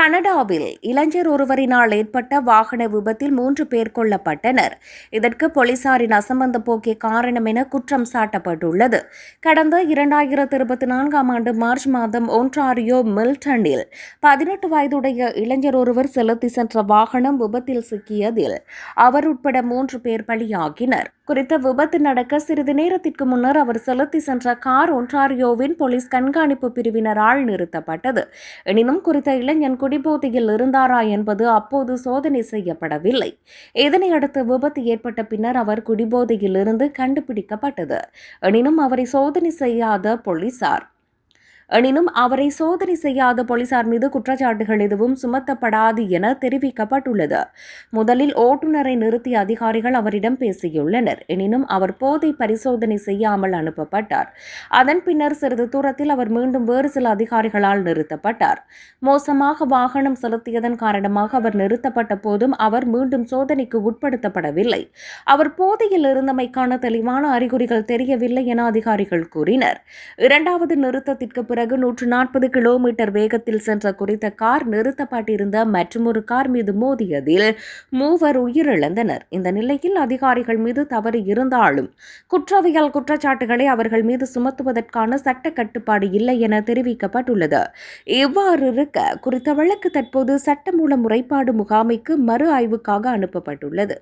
கனடாவில் இளைஞர் ஒருவரினால் ஏற்பட்ட வாகன விபத்தில் மூன்று பேர் கொல்லப்பட்டனர். இதற்கு போலீசாரின் அசம்பந்த போக்கே காரணம் என குற்றம் சாட்டப்பட்டுள்ளது. கடந்த இரண்டாயிரத்தி இருபத்தி நான்காம் ஆண்டு மார்ச் மாதம் ஒன்றாரியோ மில்டனில் பதினெட்டு வயதுடைய இளைஞர் ஒருவர் செலுத்தி சென்ற வாகனம் விபத்தில் சிக்கியதில் அவர் உட்பட மூன்று பேர் பலியாகினர். குறித்த விபத்து நடக்க சிறிது நேரத்திற்கு முன்னர் அவர் செலுத்தி சென்ற கார் ஒன்றாரியோவின் போலீஸ் கண்காணிப்பு பிரிவினரால் நிறுத்தப்பட்டது. எனினும் குறித்த இளைஞன் குடிபோதையில் இருந்தாரா என்பது அப்போது சோதனை செய்யப்படவில்லை. இதனையடுத்து விபத்து ஏற்பட்ட பின்னர் அவர் குடிபோதையில் இருந்து கண்டுபிடிக்கப்பட்டது. எனினும் அவரை சோதனை செய்யாத போலீசார் எனினும் அவரை சோதனை செய்யாத போலீசார் மீது குற்றச்சாட்டுகள் எதுவும் சுமத்தப்படாது என தெரிவிக்கப்பட்டுள்ளது. முதலில் ஓட்டுநரை நிறுத்திய அதிகாரிகள் அவரிடம் பேசியுள்ளனர். எனினும் அவர் போதை பரிசோதனை செய்யாமல் அனுப்பப்பட்டார். அதன் பின்னர் சிறிது தூரத்தில் அவர் மீண்டும் வேறு சில அதிகாரிகளால் நிறுத்தப்பட்டார். மோசமாக வாகனம் செலுத்தியதன் காரணமாக அவர் நிறுத்தப்பட்ட போதும் அவர் மீண்டும் சோதனைக்கு உட்படுத்தப்படவில்லை. அவர் போதையில் இருந்தமைக்கான தெளிவான அறிகுறிகள் தெரியவில்லை என அதிகாரிகள் கூறினர். இரண்டாவது நிறுத்தத்திற்கு பிறகு பிறகு நூற்று நாற்பது கிலோமீட்டர் வேகத்தில் சென்ற குறித்த கார் நிறுத்தப்பட்டிருந்த மற்றொரு கார் மீது மோதியதில் மூவர் உயிரிழந்தனர். இந்த நிலையில் அதிகாரிகள் மீது தவறு இருந்தாலும் குற்றவியல் குற்றச்சாட்டுகளை அவர்கள் மீது சுமத்துவதற்கான சட்ட கட்டுப்பாடு இல்லை என தெரிவிக்கப்பட்டுள்ளது. இவ்வாறு இருக்க குறித்த வழக்கு தற்போது சட்டமூல முறைப்பாடு முகாமைக்கு மறு ஆய்வுக்காக அனுப்பப்பட்டுள்ளது.